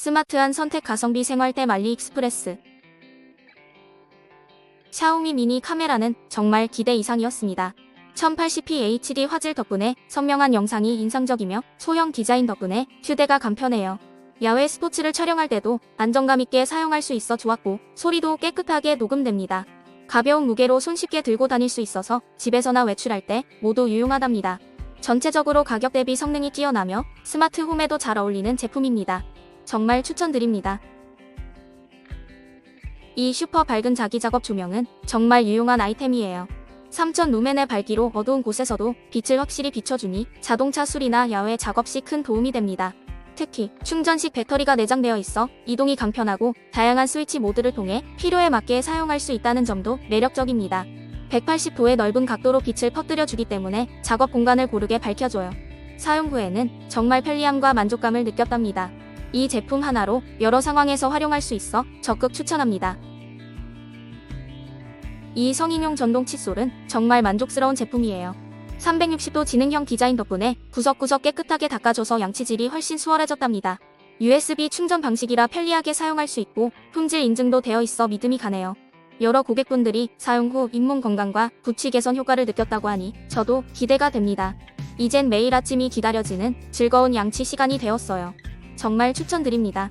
스마트한 선택 가성비 생활대 말리 익스프레스. 샤오미 미니 카메라는 정말 기대 이상이었습니다. 1080p HD 화질 덕분에 선명한 영상이 인상적이며 소형 디자인 덕분에 휴대가 간편해요. 야외 스포츠를 촬영할 때도 안정감 있게 사용할 수 있어 좋았고 소리도 깨끗하게 녹음됩니다. 가벼운 무게로 손쉽게 들고 다닐 수 있어서 집에서나 외출할 때 모두 유용하답니다. 전체적으로 가격 대비 성능이 뛰어나며 스마트 홈에도 잘 어울리는 제품입니다. 정말 추천드립니다. 이 슈퍼 밝은 자기 작업 조명은 정말 유용한 아이템이에요. 3000 루멘의 밝기로 어두운 곳에서도 빛을 확실히 비춰주니 자동차 수리나 야외 작업 시 큰 도움이 됩니다. 특히 충전식 배터리가 내장되어 있어 이동이 간편하고 다양한 스위치 모드를 통해 필요에 맞게 사용할 수 있다는 점도 매력적입니다. 180도의 넓은 각도로 빛을 퍼뜨려 주기 때문에 작업 공간을 고르게 밝혀줘요. 사용 후에는 정말 편리함과 만족감을 느꼈답니다. 이 제품 하나로 여러 상황에서 활용할 수 있어 적극 추천합니다. 이 성인용 전동 칫솔은 정말 만족스러운 제품이에요. 360도 지능형 디자인 덕분에 구석구석 깨끗하게 닦아줘서 양치질이 훨씬 수월해졌답니다. USB 충전 방식이라 편리하게 사용할 수 있고 품질 인증도 되어 있어 믿음이 가네요. 여러 고객분들이 사용 후 잇몸 건강과 부치 개선 효과를 느꼈다고 하니 저도 기대가 됩니다. 이젠 매일 아침이 기다려지는 즐거운 양치 시간이 되었어요. 정말 추천드립니다.